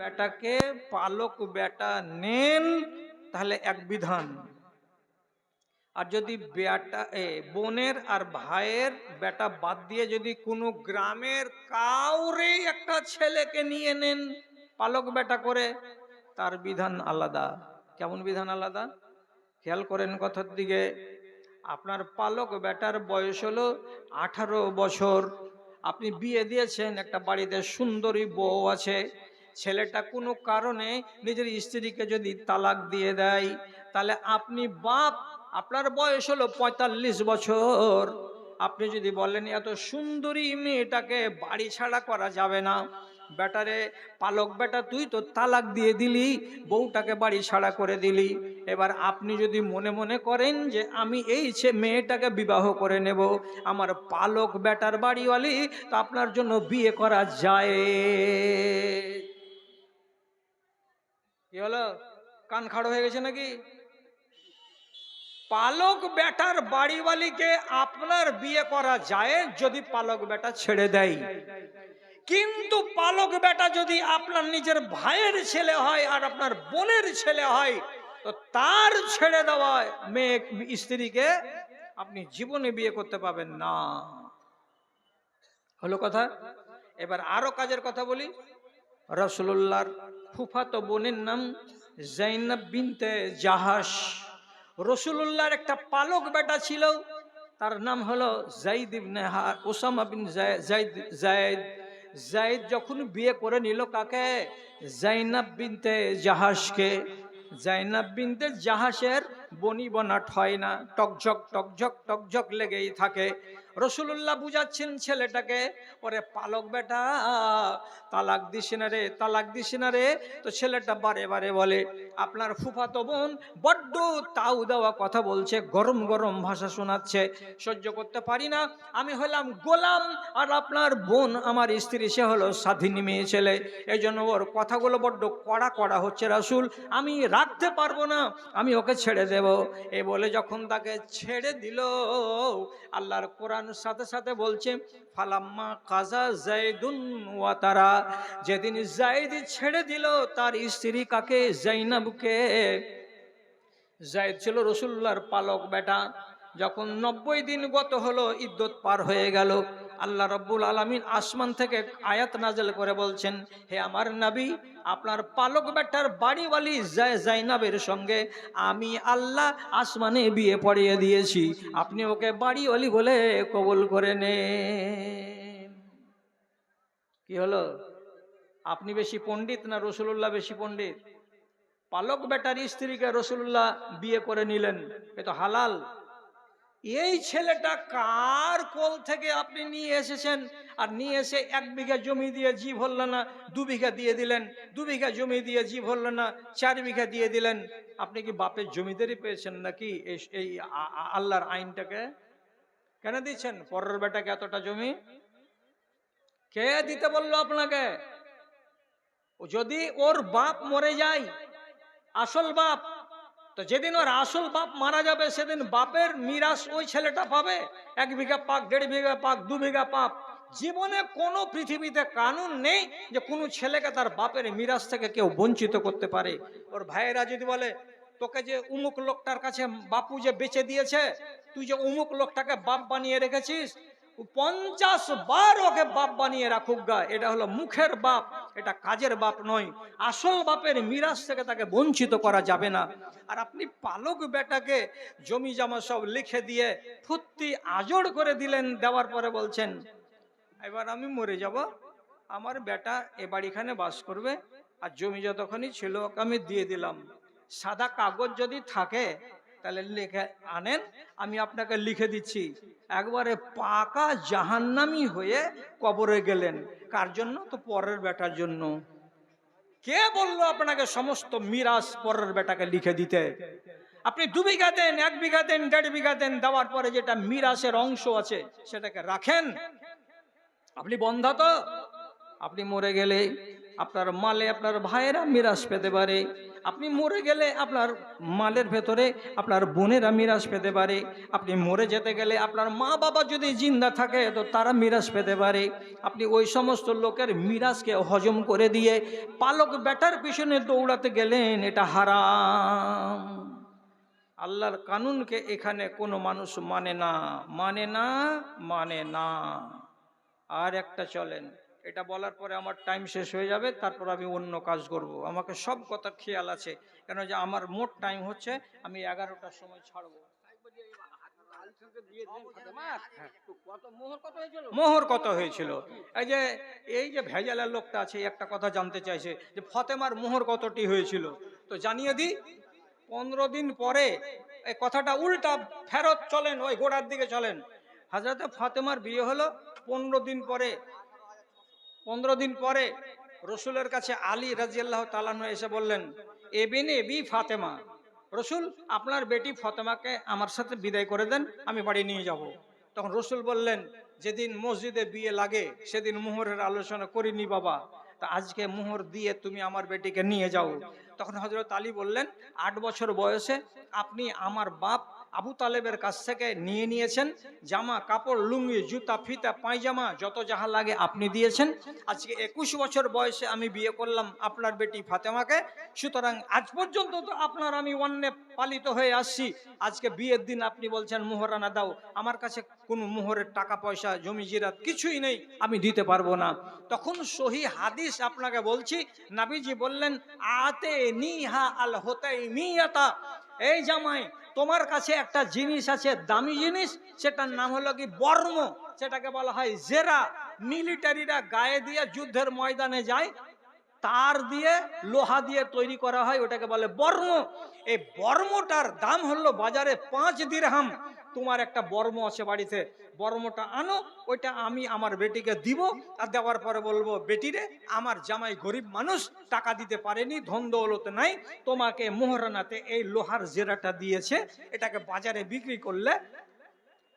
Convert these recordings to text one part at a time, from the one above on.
বেটাকে পালক বেটা নেন, তাহলে এক বিধান। আর যদি বেটা বোনের আর ভাইয়ের বেটা বাদ দিয়ে যদি কোনো গ্রামের কাউরে একটা ছেলেকে নিয়ে নেন পালক বেটা করে, তার বিধান আলাদা। কেমন বিধান আলাদা? খেয়াল করেন কথার দিকে। আপনার পালক বেটার বয়স হলো আঠারো বছর। আপনি বিয়ে দিয়েছেন, একটা বাড়িতে সুন্দরী বউ আছে ছেলেটা কোনো কারণে নিজের স্ত্রীকে যদি তালাক দিয়ে দেয়, তাহলে আপনি বাপ, আপনার বয়স হলো পঁয়তাল্লিশ বছর। আপনি যদি বলেন, এত সুন্দরী মেয়েটাকে বাড়ি ছাড়া করা যাবে না। বেটারে পালক বেটা, তুই তো তালাক দিয়ে দিলি, বউটাকে বাড়ি ছাড়া করে দিলি। এবার আপনি যদি মনে মনে করেন যে, আমি এই সে মেয়েটাকে বিবাহ করে নেব। আমার পালক বেটার বাড়িওয়ালি তা আপনার জন্য বিয়ে করা যায়। কি হলো? কান খাড়ো হয়ে গেছে নাকি? পালক বেটার বাড়িওয়ালিকে আপনার বিয়ে করা যায় যদি পালক বেটা ছেড়ে দেয়। কিন্তু পালক বেটা যদি আপনার নিজের ভাইয়ের ছেলে হয় আর আপনার বোনের ছেলে হয়, তো তার ছেড়ে দেওয়া মেয়ে, স্ত্রীকে আপনি জীবনে বিয়ে করতে পাবেন না। হলো কথা? এবার আরও কাজের কথা বলি। রসুল্লাহর ফুফাতো বোনের নাম জাইনাব বিনতে জাহাস রসুল্লাহর একটা পালক বেটা ছিল, তার নাম হলো জাইদ ইবনে হা- Osama bin Zaid, Zaid. Zaid যখন বিয়ে করে নিল কাকে? জাইনাব বিনতে জাহাসকে জাইনাব বিনতে জাহাসের বনি বনাট হয় না, টকঝক টকঝক টকঝক লেগেই থাকে। রসুল্লাহ বুঝাচ্ছেন ছেলেটাকে, ওরে পালক বেটা, তালাক দিস না রে, তালাক দিস না রে। তো ছেলেটা বারে বারে বলে, আপনার ফুফাতো বোন বড্ড তাও দেওয়া কথা বলছে, গরম গরম ভাষা শোনাচ্ছে, সহ্য করতে পারি না। আমি হলাম গোলাম আর আপনার বোন আমার স্ত্রী, সে হলো স্বাধীন মেয়ে ছেলে। এই জন্য ওর কথাগুলো বড্ড কড়া কড়া হচ্ছে রাসুল। আমি রাখতে পারব না, আমি ওকে ছেড়ে দেব। এ বলে যখন তাকে ছেড়ে দিল, আল্লাহর কোরআন সাথে সাথে বলছে, ফালাম্মা কাজা জাইদুন ওয়াতারা যেদিন জাইদ ছেড়ে দিল, তার স্ত্রী কাকে? জাইনাবকে জাইদ ছিল রসুল্লার পালক বেটা। যখন নব্বই দিন গত হলো, ইদ্যত পার হয়ে গেল। আল্লাহ রব্বুল আলমিন আসমান থেকে আয়াত নাজেল করে বলছেন, হে আমার নাবি, আপনার পালক বেটার বাড়িওয়ালি জাইনাবের সঙ্গে আমি আল্লাহ আসমানে বিয়ে পড়িয়ে দিয়েছি। আপনি ওকে বাড়িওয়ালি বলে কবুল করে নে কি হলো? আপনি বেশি পণ্ডিত না রসুল্লাহ বেশি পণ্ডিত? পালক বেটার স্ত্রীকে রসুল্লাহ বিয়ে করে নিলেন, এ তো হালাল। এই ছেলেটা কার কোল থেকে আপনি নিয়ে এসেছেন? আর নিয়ে এসে এক বিঘা জমি দিয়ে জীব হল না, দু বিঘা দিয়ে দিলেন, দু বিঘা জমি দিয়ে জীব হল না, চার বিঘা দিয়ে দিলেন। আপনি কি বাপের জমিদারি পেয়েছেন নাকি এই- আল্লাহর আইনটাকে? কেন দিচ্ছেন? পরের বেটাকে এতটা জমি? কে দিতে বলল আপনাকে? যদি ওর বাপ মরে যায়, আসল বাপ তো যেদিন ওর আসল বাপ মারা যাবে, সেদিন বাপের মিরাস ওই ছেলেটা পাবে। এক বিঘা পাক, দেড় বিঘা পাক, দু বিঘা পাক। জীবনে কোনো পৃথিবীতে কানুন নেই যে কোনো ছেলেকে তার বাপের মিরাস থেকে কেউ বঞ্চিত করতে পারে। ওর ভাইয়েরা যদি বলে, তোকে যে উমুক লোকটার কাছে বাপু যে বেচে দিয়েছে, তুই যে উমুক লোকটাকে বাপ বানিয়ে রেখেছিস পঞ্চাশ বার ওকে বাপ বানিয়ে রাখুক গা, এটা হলো মুখের বাপ, এটা কাজের বাপ নয়। আসল বাপের মিরাজ থেকে তাকে বঞ্চিত করা যাবে না। আর আপনি পালক বেটাকে জমি জমা সব লিখে দিয়ে ফুত্তি আজড় করে দিলেন, দেওয়ার পরে বলছেন, এবার আমি মরে যাব, আমার বেটা এ বাড়িখানে বাস করবে, আর জমি যতক্ষণই ছিল ওকে আমি দিয়ে দিলাম। সাদা কাগজ যদি থাকে তাহলে লিখে আনেন, আমি আপনাকে লিখে দিচ্ছি। একবারে পাকা জাহান্নামি হয়ে কবরে গেলেন। কার জন্য? তো পরের বেটার জন্য। কে বলল আপনাকে সমস্ত মিরাজ পরের বেটাকে লিখে দিতে? আপনি দু বিঘা দেন, এক বিঘা দেন, দেড় বিঘা দেন, দেওয়ার পরে যেটা মিরাসের অংশ আছে, সেটাকে রাখেন। আপনি বন্ধা তো? আপনি মরে গেলে আপনার মালে, আপনার ভাইয়েরা মিরাজ পেতে পারে। আপনি মরে গেলে আপনার মালের ভেতরে আপনার বোনেরা মিরাজ পেতে পারে। আপনি মরে যেতে গেলে আপনার মা বাবা যদি জিন্দা থাকে, তো তারা মিরাজ পেতে পারে। আপনি ওই সমস্ত লোকের মিরাজকে হজম করে দিয়ে পালক ব্যাটার পিছনে দৌড়াতে গেলেন, এটা হারাম। আল্লাহর কানুনকে এখানে কোনো মানুষ মানে না মানে না মানে না। আর একটা চলেন। এটা বলার পরে আমার টাইম শেষ হয়ে যাবে, তারপর আমি অন্য কাজ করব। আমাকে সব কথা খেয়াল আছে কেন যে আমার মোট টাইম হচ্ছে, আমি এগারোটার সময় ছাড়বো। মোহর কত হয়েছিল? এই যে এই যে ভেজালের লোকটা আছে একটা কথা জানতে চাইছে, যে ফতেমার মোহর কতটি হয়েছিল? তো জানিয়ে দিই, পনেরো দিন পরে এই কথাটা উল্টা ফেরত চলেন, ওই গোড়ার দিকে চলেন। হাজরতে ফাতেমার বিয়ে হলো, পনেরো দিন পরে পনেরো দিন পরে রসুলের কাছে আলী রাজিয়াল্লাহ তালান এসে বললেন, এবিন এবি ফাতেমা। রসুল, আপনার বেটি ফাতেমাকে আমার সাথে বিদায় করে দেন, আমি বাড়ি নিয়ে যাব। তখন রসুল বললেন, যেদিন মসজিদে বিয়ে লাগে, সেদিন মোহরের আলোচনা করিনি বাবা। তা আজকে মোহর দিয়ে তুমি আমার বেটিকে নিয়ে যাও। তখন হজরত আলী বললেন, আট বছর বয়সে আপনি আমার বাপ আবু তালেবের কাছ থেকে নিয়ে নিয়েছেন জামা, কাপড়, লুঙ্গি, জুতা, ফিতা, পায়জামা, যত যাহা লাগে আপনি দিয়েছেন। আজকে একুশ বছর বয়সে আমি বিয়ে করলাম আপনার বেটি ফাতেমাকে। সুতরাং আজ পর্যন্ত তো আপনার আমি অন্যে পালিত হয়ে আসছি। আজকে বিয়ের দিন আপনি বলছেন, মোহরানা দাও। আমার কাছে কোনো মোহরের টাকা, পয়সা, জমি, জিরাত কিছুই নেই, আমি দিতে পারব না। তখন সহি হাদিস আপনাকে বলছি, নাবিজি বললেন, আতে নিহা আল হতাই মিয়াতা এই জামাই, তোমার কাছে একটা জিনিস আছে, দামি জিনিস, সেটার নাম হলো কি বর্ম। সেটাকে বলা হয় জেরা। মিলিটারিরা গায়ে দিয়ে যুদ্ধের ময়দানে যায়, তার দিয়ে লোহা দিয়ে তৈরি করা হয়, ওটাকে বলে বর্ম। এই বর্মটার দাম হলো বাজারে পাঁচ দিরহাম। তোমার একটা বর্ম আছে বাড়িতে, বর্মটা আনো, ওইটা আমি আমার বেটিকে দিব, আর দেওয়ার পরে বলব, বেটিরে, আমার জামাই গরিব মানুষ, টাকা দিতে পারেনি, ধন দৌলত নাই, তোমাকে মোহরানাতে এই লোহার জেরাটা দিয়েছে, এটাকে বাজারে বিক্রি করলে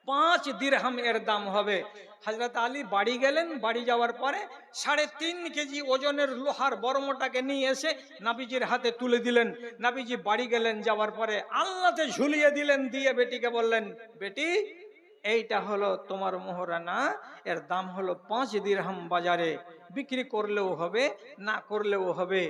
পাঁচ দিরহাম এর দাম হবে। হজরত আলী বাড়ি গেলেন, বাড়ি যাওয়ার পরে সাড়ে তিন কেজি ওজনের লোহার বর্মটাকে নিয়ে এসে নাবিজির হাতে তুলে দিলেন। নাবিজি বাড়ি গেলেন, যাওয়ার পরে আল্লাতে ঝুলিয়ে দিলেন, দিয়ে বেটিকে বললেন, বেটি, এইটা হলো তোমার মোহরানা, এর দাম হলো পাঁচ দিরহাম বাজারে। বিক্রি করলেও হবে, না করলেও হবে।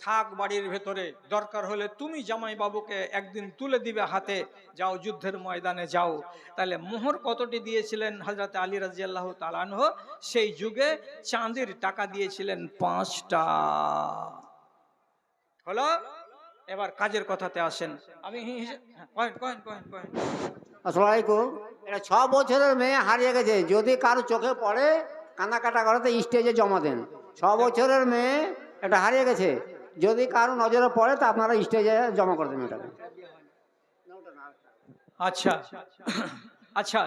থাক বাড়ির ভেতরে, দরকার হলে তুমি জামাই বাবুকে একদিন তুলে দিবে হাতে। যাও যুদ্ধের ময়দানে যাও। তাহলে মোহর কতটি দিয়েছিলেন হজরত আলী রাজিয়াল্লাহ তালানহ সেই যুগে চাঁদির টাকা দিয়েছিলেন পাঁচটা। হলো? এবার কাজের কথাতে আসেন। আমি এটা ছ বছরের মেয়ে হারিয়ে গেছে। যদি কারও চোখে পড়ে, কান্নাকাটা করে তো স্টেজে জমা দেন। ছ বছরের মেয়ে এটা হারিয়ে গেছে। যদি কারও নজরে পড়ে, তা আপনারা স্টেজে জমা করে দেবেন আচ্ছা। আচ্ছা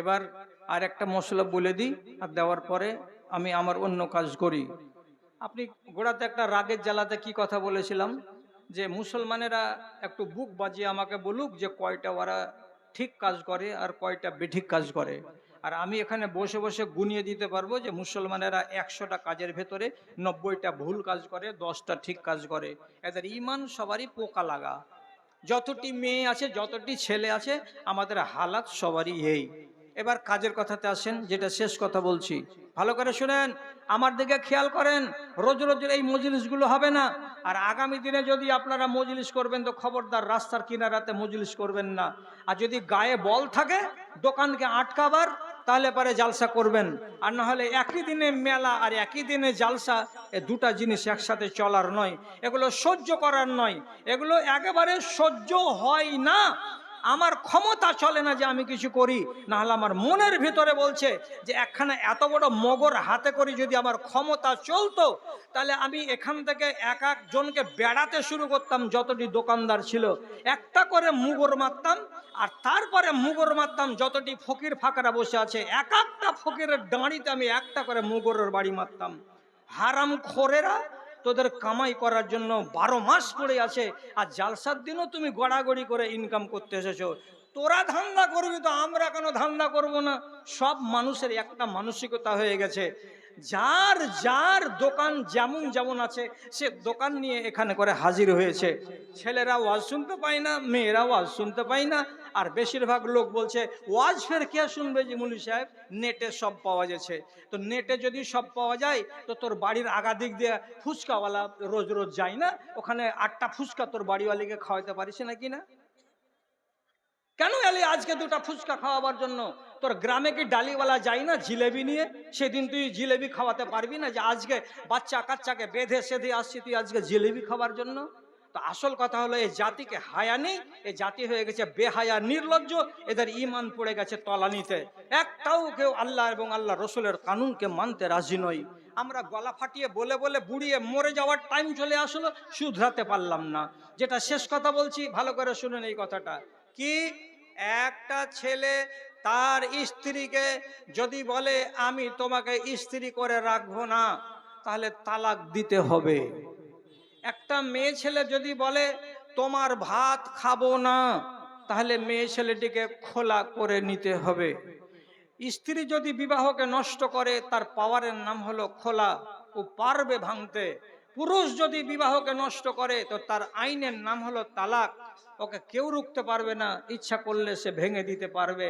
এবার আর একটা মশলা বলে দিই, আর দেওয়ার পরে আমি আমার অন্য কাজ করি। আপনি গোড়াতে একটা রাগের জ্বালাতে কি কথা বলেছিলাম? যে মুসলমানেরা একটু বুক বাজিয়ে আমাকে বলুক যে কয়টা ওরা ঠিক কাজ করে আর কয়টা বেঠিক কাজ করে। আর আমি এখানে বসে বসে গুনিয়ে দিতে পারব যে মুসলমানেরা একশোটা কাজের ভেতরে নব্বইটা ভুল কাজ করে, দশটা ঠিক কাজ করে। এদের ইমান সবারই পোকা লাগা। যতটি মেয়ে আছে, যতটি ছেলে আছে, আমাদের হালাত সবারই এই। এবার কাজের কথাতে আসেন, যেটা শেষ কথা বলছি। ভালো করে শুনেন, আমার দিকে খেয়াল করেন, রোজ রোজ এই মজলিসগুলো হবে না। আর আগামী দিনে যদি আপনারা মজলিস করবেন, তো খবরদার রাস্তার কিনারাতে মজলিস করবেন না। আর যদি গায়ে বল থাকে, দোকানকে আটকাবার তাহলে পরে জালসা করবেন। আর না হলে একই দিনে মেলা আর একই দিনে জালসা, এ দুটা জিনিস একসাথে চলার নয়। এগুলো সহ্য করার নয়। এগুলো একেবারে সহ্য হয় না। আমার ক্ষমতা চলে না যে আমি কিছু করি। না হলে আমার মনের ভিতরে বলছে যে একখানা এত বড় মগর হাতে করে যদি আমার ক্ষমতা চলতো, তাহলে আমি এখান থেকে এক একজনকে বেড়াতে শুরু করতাম যতটি দোকানদার ছিল। একটা করে মুগর মারতাম আর তারপরে মুগর মারতাম যতটি ফকির ফাঁকারা বসে আছে। এক একটা ফকিরের দাঁড়িতে আমি একটা করে মুগরের বাড়ি মারতাম। হারাম খোরেরা তোদের কামাই করার জন্য বারো মাস পড়ে আছে, আর জালসার দিনও তুমি গড়াগড়ি করে ইনকাম করতে এসেছ। তোরা ধান্দা করবি তো আমরা কেন ধান্দা করব না? সব মানুষের একটা মানসিকতা হয়ে গেছে। যার যার দোকান যেমন যেমন আছে, সে দোকান নিয়ে এখানে করে হাজির হয়েছে। ছেলেরা ওয়াজ শুনতে পায় না, মেয়েরা ওয়াজ শুনতে পায় না আর বেশিরভাগ লোক বলছে, ওয়াজ ফের কে শুনবে যে মুলি সাহেব? নেটে সব পাওয়া যাচ্ছে তো নেটে যদি সব পাওয়া যায়, তো তোর বাড়ির আগা দিক দিয়ে ফুচকাওয়ালা রোজ রোজ যায় না? ওখানে আটটা ফুচকা তোর বাড়িওয়ালিকে খাওয়াতে পারিস নাকি না? কেন এলি আজকে দুটা ফুচকা খাওয়াবার জন্য? তোর গ্রামে কি ডালিওয়ালা যায় না জিলেবি নিয়ে? সেদিন তুই জিলেবি খাওয়াতে পারবি না যে আজকে বাচ্চা কাচ্চাকে বেঁধে সেধে আসছি তুই আজকে জিলেবি খাওয়ার জন্য? তো আসল কথা হলো, এই জাতিকে হায়া নেই এই জাতি হয়ে গেছে বেহায়া, নির্লজ্জ। এদের ইমান পড়ে গেছে তলানিতে। একটাও কেউ আল্লাহ এবং আল্লাহ রসুলের কানুনকে মানতে রাজি নই। আমরা গলা ফাটিয়ে বলে বলে বুড়িয়ে মরে যাওয়ার টাইম চলে আসলো, শুধরাতে পারলাম না। যেটা শেষ কথা বলছি, ভালো করে শুনুন এই কথাটা। কি? একটা ছেলে তার স্ত্রীকে যদি বলে, আমি তোমাকে স্ত্রী করে রাখব না, তাহলে তালাক দিতে হবে। একটা মেয়ে ছেলে যদি বলে, তোমার ভাত খাব না, তাহলে মেয়ে ছেলেটিকে খোলা করে নিতে হবে। স্ত্রী যদি বিবাহকে নষ্ট করে, তার পাওয়ারের নাম হলো খোলা ও পারবে ভাঙতে। পুরুষ যদি বিবাহকে নষ্ট করে, তো তার আইনের নাম হলো তালাক। ওকে কেউ রুখতে পারবে না, ইচ্ছা করলে সে ভেঙে দিতে পারবে।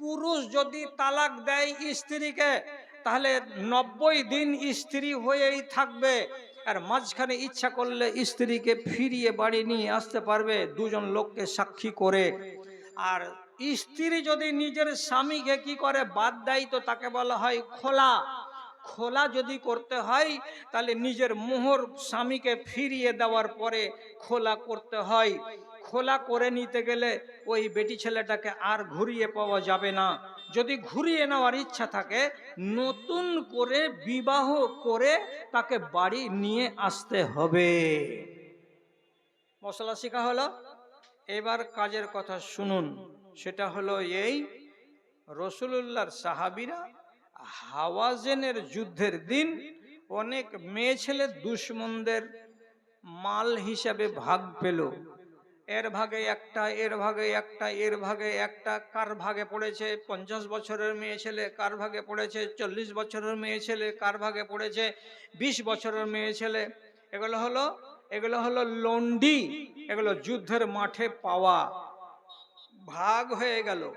পুরুষ যদি তালাক দেয় স্ত্রীকে, তাহলে নব্বই দিন স্ত্রী হয়েই থাকবে। আর মাঝখানে ইচ্ছা করলে স্ত্রীকে ফিরিয়ে বাড়ি নিয়ে আসতে পারবে দুজন লোককে সাক্ষী করে। আর স্ত্রী যদি নিজের স্বামীকে কি করে বাদ দেয় তো তাকে বলা হয় খোলা। খোলা যদি করতে হয়, তাহলে নিজের মোহর স্বামীকে ফিরিয়ে দেওয়ার পরে খোলা করতে হয়। খোলা করে নিতে গেলে ওই বেটি ছেলেটাকে আর ঘুরিয়ে পাওয়া যাবে না। যদি ঘুরিয়ে নেওয়ার ইচ্ছা থাকে, নতুন করে বিবাহ করে তাকে বাড়ি নিয়ে আসতে হবে। মশলা শেখা হলো, এবার কাজের কথা শুনুন। সেটা হলো এই, রসুলুল্লাহর সাহাবিরা হাওয়াজেনের যুদ্ধের দিন অনেক মেয়ে ছেলে দুশ্মনদের মাল হিসাবে ভাগ পেল। এর ভাগে একটা, এর ভাগে একটা, এর ভাগে একটা, কার ভাগে পড়েছে? পঞ্চাশ বছরের মেয়ে ছেলে, কার ভাগে পড়েছে? চল্লিশ বছরের মেয়ে ছেলে, কার ভাগে পড়েছে? বিশ বছরের মেয়ে ছেলে। এগুলো হলো এগুলো হলো লন্ডি এগুলো যুদ্ধের মাঠে পাওয়া। ভাগ হয়ে গেল।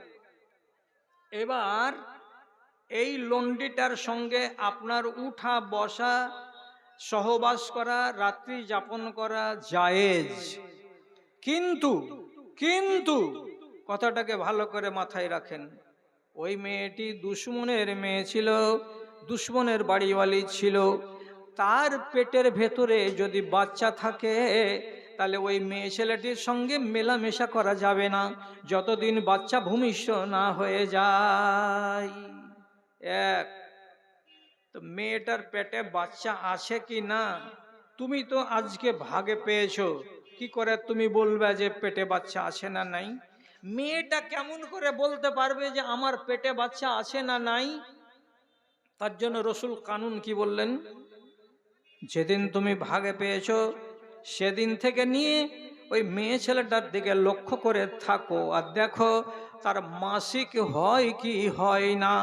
এবার এই লন্ডিটার সঙ্গে আপনার উঠা, বসা, সহবাস করা, রাত্রি যাপন করা, জায়েজ। কিন্তু কিন্তু কথাটাকে ভালো করে মাথায় রাখেন। ওই মেয়েটি দুশ্মনের মেয়ে ছিল, দুশ্মনের বাড়িওয়ালি ছিল। তার পেটের ভেতরে যদি বাচ্চা থাকে, তাহলে ওই মেয়ে ছেলেটির সঙ্গে মেলামেশা করা যাবে না। যতদিন বাচ্চা ভূমিষ্ঠ না হয়ে যায়। এক, তো মেয়েটার পেটে বাচ্চা আছে কি না? তুমি তো আজকে ভাগে পেয়েছ। কি করে তুমি বলবে যে পেটে বাচ্চা আছে না নাই? মেয়েটা কেমন করে বলতে পারবে যে আমার পেটে বাচ্চা আছে না নাই? তার জন্য রসুল কানুন কি বললেন? যেদিন তুমি ভাগে পেয়েছ, সেদিন থেকে নিয়ে ওই মেয়ে ছেলেটার দিকে লক্ষ্য করে থাকো আর দেখো তার মাসিক হয় কি হয় না।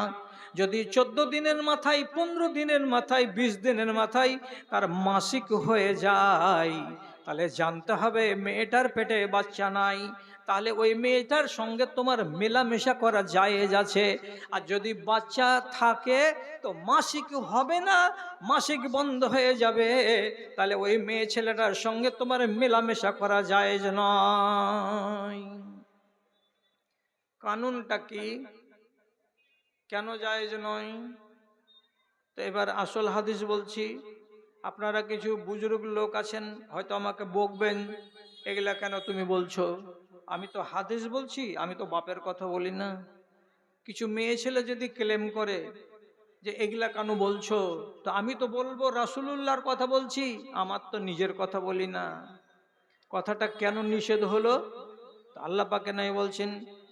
যদি চোদ্দ দিনের মাথায়, পনেরো দিনের মাথায়, বিশ দিনের মাথায় তার মাসিক হয়ে যায় তাহলে জানতে হবে মেয়েটার পেটে বাচ্চা নাই, তাহলে ওই মেয়েটার সঙ্গে তোমার মেলামেশা করা জায়েজ আছে। আর যদি বাচ্চা থাকে, তো মাসিক হবে না, মাসিক বন্ধ হয়ে যাবে। তাহলে ওই মেয়ে ছেলেটার সঙ্গে তোমার মেলামেশা করা জায়েজ নয়। কানুনটা কি? কেন জায়েজ নয়? তো এবার আসল হাদিস বলছি। আপনারা কিছু বুজুর্গ লোক আছেন, হয়তো আমাকে বকবেন, এগুলা কেন তুমি বলছো? আমি তো হাদিস বলছি, আমি তো বাপের কথা বলি না। কিছু মেয়ে ছেলে যদি ক্লেম করে যে এগুলা কেন বলছো, তো আমি তো বলব, রাসুলুল্লাহর কথা বলছি, আমার তো নিজের কথা বলি না। কথাটা কেন নিষেধ হলো? আল্লাহ পাকে নাই বলছেন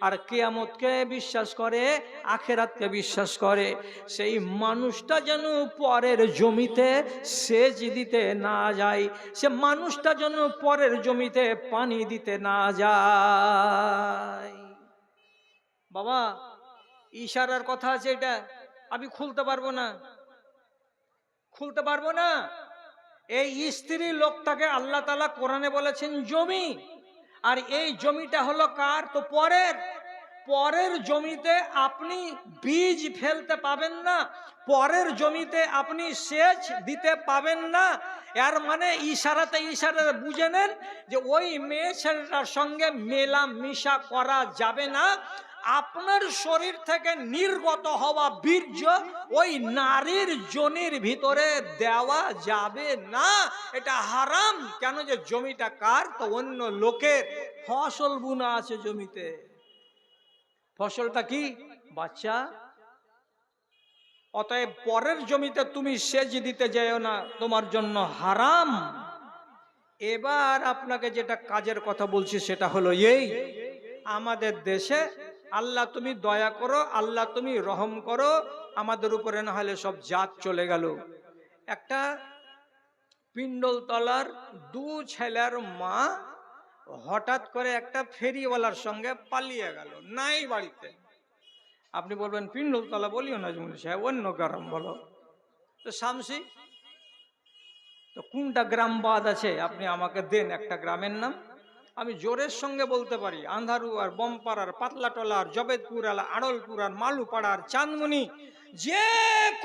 আর কেয়ামতকে বিশ্বাস করে, আখেরাতকে বিশ্বাস করে। সেই মানুষটা যেন পরের জমিতে সেচ দিতে না যায়, সে মানুষটা যেন পরের জমিতে পানি দিতে না যায়। বাবা, ইশারার কথা আছে এটা, আমি খুলতে পারব না। খুলতে পারব না? এই স্ত্রী লোকটাকে আল্লাহ তালা কোরআনে বলেছেন, জমি আর এই জমিটা হলো কার? তো পরের পরের জমিতে আপনি বীজ ফেলতে পাবেন না, পরের জমিতে আপনি সেচ দিতে পাবেন না। এর মানে ইশারাতে ইশারাতে বুঝে নেন যে ওই মেয়ে ছেলেটার সঙ্গে মেলা মিশা করা যাবে না। আপনার শরীর থেকে নির্গত হওয়া বীর্য ওই নারীর জনির ভিতরে দেওয়া যাবে না। এটা হারাম। কেন যে জমিটা কার? তো অন্য লোকের। ফসল বুনা আছে জমিতে। ফসলটা কি? বাচ্চা। অতএব পরের জমিতে তুমি সেচ দিতে যেও না। তোমার জন্য হারাম। এবার আপনাকে যেটা কাজের কথা বলছি সেটা হলো এই। আমাদের দেশে আল্লাহ তুমি দয়া করো, আল্লাহ তুমি রহম করো, আমাদের উপরে না হলে সব জাত চলে গেল। একটা পিণ্ডলতলার দু ছেলের মা হঠাৎ করে একটা ফেরিওয়ালার সঙ্গে পালিয়ে গেল, নাই বাড়িতে। আপনি বলবেন পিণ্ডলতলা বলিও না সাহেব, অন্য গ্রাম বলো। তো শামসি, তো কোনটা গ্রাম বাদ আছে? আপনি আমাকে দেন একটা গ্রামের নাম। আমি জোরের সঙ্গে বলতে পারি, আন্ধারু আর বমপাড়ার, পাতলাটলার, জবেদপুর আর আড়লপুর আর মালুপাড়ার চাঁদমুনি, যে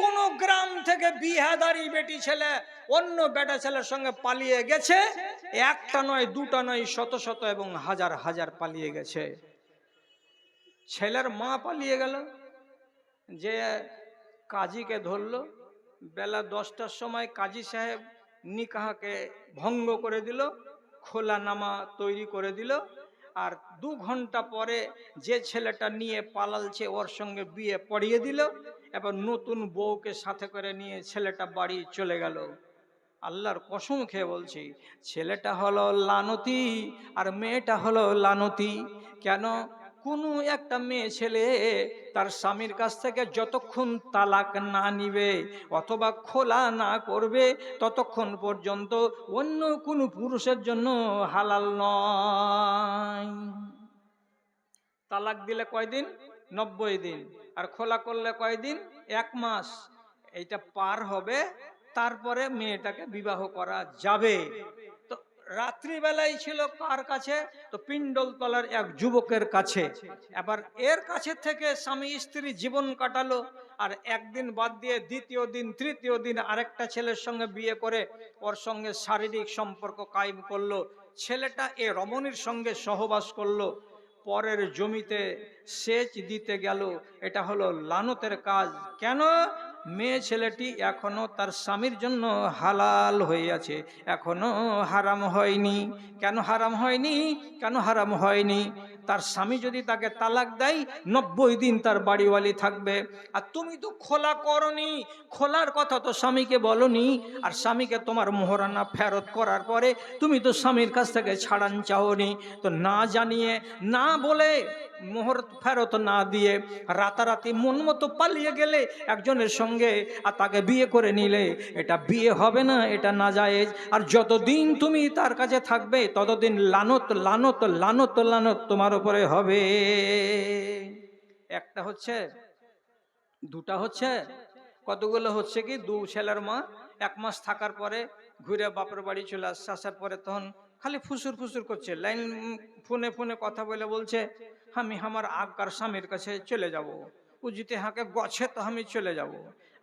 কোনো গ্রাম থেকে বিহাদারি বেটি ছেলে, অন্য বেটা ছেলের সঙ্গে পালিয়ে গেছে, একটা নয়, দুটা নয়, শত শত এবং হাজার হাজার পালিয়ে গেছে। ছেলের মা পালিয়ে গেল, যে কাজীকে ধরলো, বেলা দশটার সময় কাজী সাহেব নিকাহাকে ভঙ্গ করে দিল খোলা নামা তৈরি করে দিল। আর দু ঘণ্টা পরে যে ছেলেটা নিয়ে পালালছে, ওর সঙ্গে বিয়ে পড়িয়ে দিল। এবার নতুন বউকে সাথে করে নিয়ে ছেলেটা বাড়ি চলে গেল। আল্লাহর কসম খেয়ে বলছি, ছেলেটা হলো লানতি আর মেয়েটা হলো লানতি। কেন? কোনো একটা মেয়ে ছেলে তার স্বামীর কাছ থেকে যতক্ষণ তালাক না নিবে অথবা খোলা না করবে, ততক্ষণ পর্যন্ত অন্য কোনো পুরুষের জন্য হালাল নয়। তালাক দিলে কয়দিন? নব্বই দিন। আর খোলা করলে কয়দিন? এক মাস। এইটা পার হবে, তারপরে মেয়েটাকে বিবাহ করা যাবে। রাত্রিবেলায় ছিল কার কাছে? তো পিণ্ডল তলার এক যুবকের কাছে। এবার এর কাছে থেকে স্বামী স্ত্রী জীবন কাটালো, আর একদিন বাদ দিয়ে দ্বিতীয় দিন, তৃতীয় দিন আরেকটা ছেলের সঙ্গে বিয়ে করে ওর সঙ্গে শারীরিক সম্পর্ক কায়েম করল। ছেলেটা এ রমণীর সঙ্গে সহবাস করল। পরের জমিতে সেচ দিতে গেল। এটা হলো লানতের কাজ। কেন? মেয়ে ছেলেটি এখনও তার স্বামীর জন্য হালাল হয়ে আছে। এখনও হারাম হয়নি। কেন হারাম হয়নি? কেন হারাম হয়নি? তার স্বামী যদি তাকে তালাক দেয়, নব্বই দিন তার বাড়িওয়ালি থাকবে। আর তুমি তো খোলা করনি, খোলার কথা তো স্বামীকে বলনি। আর স্বামীকে তোমার মোহরানা ফেরত করার পরে তুমি তো স্বামীর কাছ থেকে ছাড়ান চাওনি। তো না জানিয়ে, না বলে মোহর ফেরত না দিয়ে রাতারাতি মন মতো পালিয়ে গেলে একজনের সঙ্গে আর তাকে বিয়ে করে নিলে এটা বিয়ে হবে না, এটা না জায়েজ আর যতদিন তুমি তার কাছে থাকবে, ততদিন লানত লানত লানত লানত তোমার উপরে হবে। একটা হচ্ছে, দুটা হচ্ছে, কতগুলো হচ্ছে কি? দু ছেলের মা, এক মাস থাকার পরে ঘুরে বাপের বাড়ি চলে আসছে। আসার পরে তখন খালি ফুসুর ফুসুর করছে। লাইন, ফোনে ফোনে কথা বলে বলছে, আমি আমার আকার স্বামীর কাছে চলে যাব। ও যদি হাঁকে গছে তো আমি চলে যাব।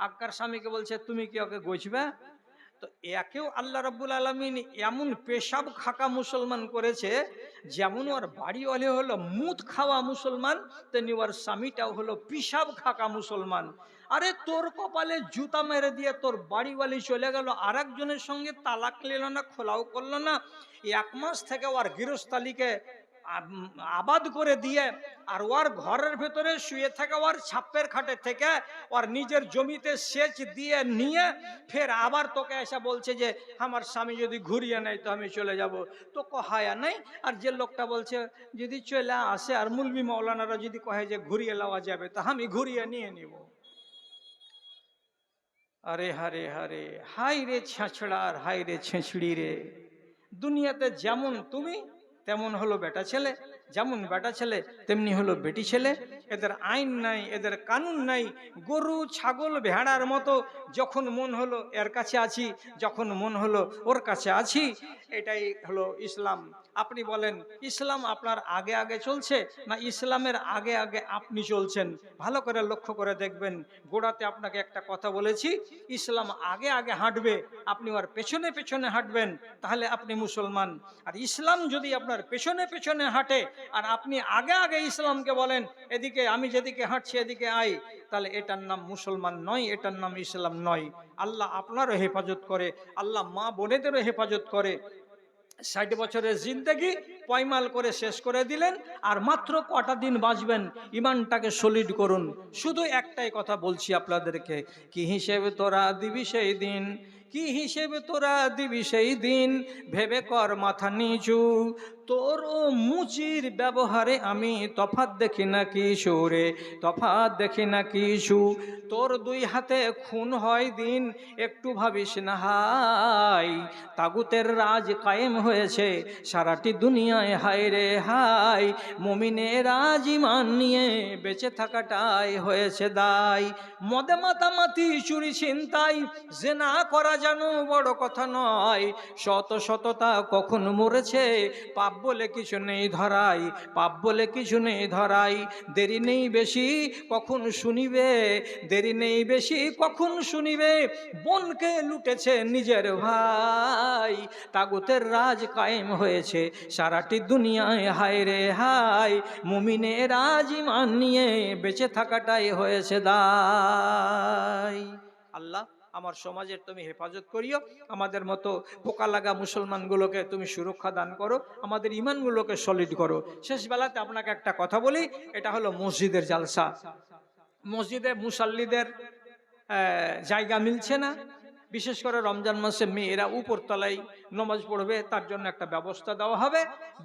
আকার স্বামীকে বলছে, তুমি কি ওকে গছবে তো একেও আল্লাহ রাব্বুল আলমিন এমন পেশাব খাকা মুসলমান করেছে, যেমন ওর বাড়িওয়ালি হলো মুদ খাওয়া মুসলমান, তেমনি ওর স্বামীটাও হলো পিসাব খাকা মুসলমান। আরে তোর কপালে জুতা মেরে দিয়ে তোর বাড়িওয়ালি চলে গেল আর একজনের সঙ্গে তালাক নিল না, খোলাও করল না, এক মাস থেকে ওর গৃহস্থালিকে আবাদ করে দিয়ে আর ওর ঘরের ভেতরে শুয়ে থাকা ওর ছাপ্পের খাটে থেকে ওর নিজের জমিতে সেচ দিয়ে নিয়ে ফের আবার তোকে এসে বলছে যে, আমার স্বামী যদি ঘুরিয়ে নেয় তো আমি চলে যাব। তো কহায়া নাই? আর যে লোকটা বলছে, যদি চলে আসে আর মুলবি মৌলানারা যদি কহে যে ঘুরিয়ে লওয়া যাবে, তা আমি ঘুরিয়ে নিয়ে নিব। আরে হারে হারে হাই রে ছাঁচড়ার হাই রে ছেঁচড়ি রে। দুনিয়াতে যেমন তুমি তেমন হলো বেটা ছেলে যেমন বেটা ছেলে তেমনি হলো বেটি ছেলে। এদের আইন নাই, এদের কানুন নাই। গরু, ছাগল, ভেড়ার মতো যখন মন হলো এর কাছে আছি, যখন মন হলো ওর কাছে আছি, এটাই হলো ইসলাম। আপনি বলেন, ইসলাম আপনার আগে আগে চলছে না ইসলামের আগে আগে আপনি চলছেন? ভালো করে লক্ষ্য করে দেখবেন। গোড়াতে আপনাকে একটা কথা বলেছি, ইসলাম আগে আগে হাঁটবে, আপনি ওর পেছনে পেছনে হাঁটবেন, তাহলে আপনি মুসলমান। আর ইসলাম যদি আপনার পেছনে পেছনে হাঁটে, আর আপনি আগে আগে ইসলামকে বলেন, এদিকে আমি যেদিকে হাঁটছি, এদিকে আই তাহলে এটার নাম মুসলমান নয়, এটার নাম ইসলাম নয়। আল্লাহ আপনারও হেফাজত করে, আল্লাহ মা বোনেদেরও হেফাজত করে। ষাট বছরের জিন্দগি পয়মাল করে শেষ করে দিলেন, আর মাত্র কটা দিন বাঁচবেন, ইমানটাকে সলিড করুন। শুধু একটাই কথা বলছি আপনাদেরকে, কি হিসেবে তোরা দিবি সেই দিন? কি হিসেবে তোরা দিবি সেই দিন? ভেবে কর মাথা নিচু। তোর ও মুচির ব্যবহারে আমি তফাত দেখি না কিছু রে তফাত দেখি না কিছু তোর দুই হাতে খুন হয় দিন, একটু ভাবিস না হাই তাগুতের রাজ কায়েম হয়েছে, সারাটি দুনিয়ায় হায় রে হাই মমিনের রাজ ইমান নিয়ে বেঁচে থাকাটাই হয়েছে দায়। মদে মাতামাতি, চুরি ছিনতাই যে না করা যেন বড় কথা নয়, শত শততা কখন মরেছে? পাপ বলে কিছু নেই ধরাই, পাপ বলে কিছু নেই ধরাই। দেরি নেই বেশি কখন শুনিবে? দেরি নেই বেশি কখন শুনিবে? বোনকে লুটেছে নিজের ভাই। তাগুতের রাজ কায়েম হয়েছে, সারাটি দুনিয়ায় হায় রে হায়। মুমিনে রাজ ইমান নিয়ে বেঁচে থাকাটাই হয়েছে দায়। আল্লাহ আমার সমাজের তুমি হেফাজত করিও। আমাদের মতো পোকা লাগা মুসলমানগুলোকে তুমি সুরক্ষা দান করো। আমাদের ইমানগুলোকে সলিড করো। শেষবেলাতে আপনাকে একটা কথা বলি, এটা হলো মসজিদের জালসা। মসজিদে মুসাল্লিদের জায়গা মিলছে না। বিশেষ করে রমজান মাসে মেয়েরা উপরতলায় নমাজ পড়বে, তার জন্য একটা ব্যবস্থা দেওয়া হবে।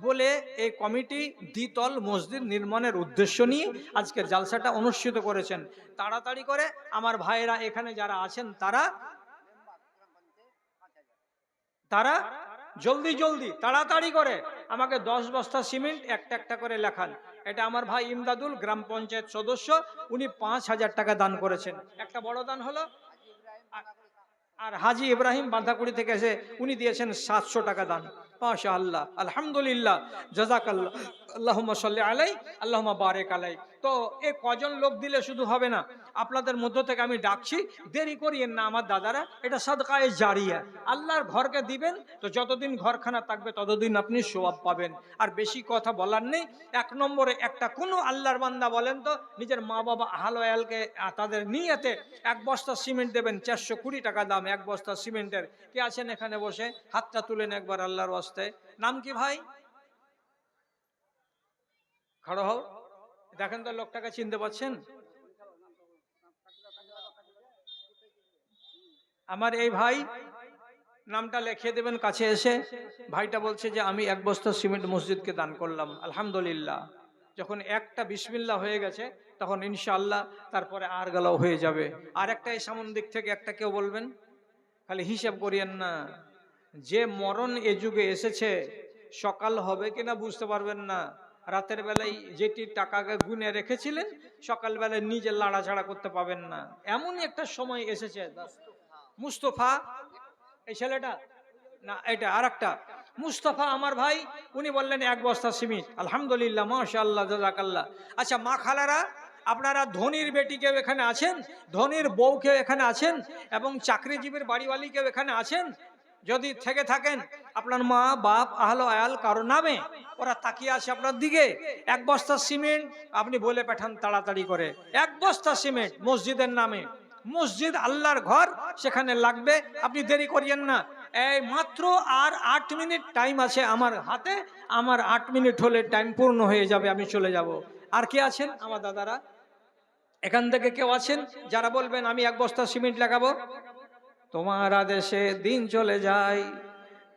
বলে এই কমিটি দ্বিতল মসজিদ নির্মাণের উদ্দেশ্য নিয়ে আজকের জালসাটা অনুষ্ঠিত করেছেন। তাড়াতাড়ি করে আমার ভাইয়েরা এখানে যারা আছেন, তারা তারা জলদি জলদি, তাড়াতাড়ি করে আমাকে দশ বস্তা সিমেন্ট একটা একটা করে লেখান। এটা আমার ভাই ইমদাদুল, গ্রাম পঞ্চায়েত সদস্য, উনি পাঁচ হাজার টাকা দান করেছেন। একটা বড় দান হলো আর- হাজি ইব্রাহিম বাঁধাকুড়ি থেকে এসে উনি দিয়েছেন সাতশো টাকা দান। মাশা আল্লাহ আলহামদুলিল্লাহ জাজাক আল্লাহ আল্লাহ সাল্লি আলাই আল্লাহ বারেক আলাই তো এ কজন লোক দিলে শুধু হবে না, আপনাদের মধ্য থেকে আমি ডাকছি, দেরি করিয়েন না আমার দাদারা, এটা সাদকায়ে জারিয়া। আল্লাহর ঘরকে দিবেন, তো যতদিন ঘরখানা থাকবে ততদিন আপনি সোয়াব পাবেন। আর বেশি কথা বলার নেই, এক নম্বরে একটা কোনো আল্লাহর বান্দা বলেন তো, নিজের মা বাবা আহাল আয়ালকে তাদের নিয়েতে এক বস্তা সিমেন্ট দেবেন, চারশো কুড়ি টাকা দাম, এক বস্তা সিমেন্টের। কে আছেন এখানে বসে? হাতটা তুলেন একবার আল্লাহর ওয়াস্তে। নাম কি ভাই? খাড়ো হও। দেখেন তো লোকটাকে চিনতে পারছেন আমার এই ভাই নামটা লিখিয়ে দেবেন, কাছে এসে ভাইটা বলছে যে, আমি এক বস্তা সিমেন্ট মসজিদকে দান করলাম, আলহামদুলিল্লাহ। যখন একটা বিসমিল্লা হয়ে গেছে, তখন ইনশাআল্লাহ তারপরে আর গেলাও হয়ে যাবে। আর একটা এই সামন দিক থেকে একটা কেউ বলবেন? খালি হিসাব করিয়েন না। যে মরণ এ যুগে এসেছে, সকাল হবে কিনা বুঝতে পারবেন না। রাতের বেলায় যেটি টাকাকে গুনে রেখেছিলেন, সকালবেলায় নিজে লাড়াছাড়া করতে পাবেন না। এমনই একটা সময় এসেছে। মুস্তফা, এই ছেলেটা? না, এটা আর একটা মুস্তফা আমার ভাই, উনি বললেন, এক বস্তা সিমিট আলহামদুলিল্লাহ, মাশাআল্লাহ জাজাকাল্লাহ আচ্ছা মা খালারা, আপনারা ধনির বেটি কেউ এখানে আছেন, ধনির বউ কেউ এখানে আছেন, এবং চাকরিজীবীর বাড়িওয়ালি কেউ এখানে আছেন। যদি থেকে থাকেন আপনার মা, বাপ, আহলো আয়াল কারও নামে ওরা তাকিয়ে আছে আপনার দিকে। এক বস্তা সিমেন্ট আপনি বলে পাঠান তাড়াতাড়ি করে। এক বস্তা সিমেন্ট মসজিদের নামে। মসজিদ আল্লাহর ঘর, সেখানে লাগবে। আপনি দেরি করিয়েন না। এই মাত্র আর আট মিনিট টাইম আছে আমার হাতে। আমার আট মিনিট হলে টাইম পূর্ণ হয়ে যাবে, আমি চলে যাব। আর কে আছেন? আমার দাদারা। এখান থেকে কেউ আছেন? যারা বলবেন, আমি এক বস্তা সিমেন্ট লাগাবো। তোমার আদেশে দিন চলে যায়।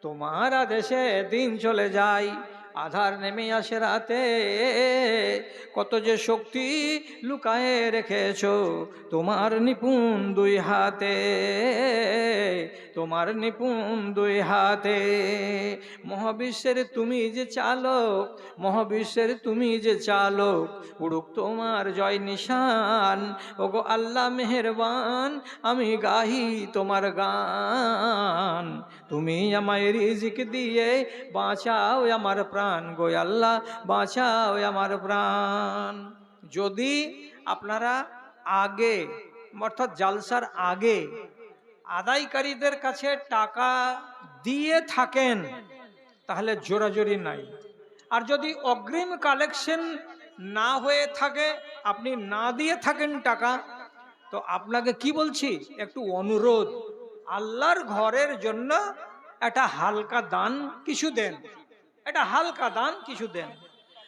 তোমার আদেশে দিন চলে যায়, আধার নেমে আসে রাতে। কত যে শক্তি লুকায়ে রেখেছো তোমার নিপুণ দুই হাতে, তোমার নিপুণ দুই হাতে। মহাবিশ্বের তুমি যে চালক, মহাবিশ্বের তুমি যে চালক, উড়ুক তোমার জয় নিশান। ওগো আল্লাহ মেহেরবান, আমি গাহি তোমার গান। তুমি আমায় রিজিক দিয়ে বাঁচাও আমার প্রাণ গো আল্লাহ, বাঁচাও আমার প্রাণ। যদি আপনারা আগে, অর্থাৎ জালসার আগে আদায়কারীদের কাছে টাকা দিয়ে থাকেন, তাহলে জোরাজোরি নাই। আর যদি অগ্রিম কালেকশন না হয়ে থাকে, আপনি না দিয়ে থাকেন টাকা, তো আপনাকে কি বলছি? একটু অনুরোধ। আল্লাহর ঘরের জন্য একটা হালকা দান কিছু দেন। একটা হালকা দান কিছু দেন।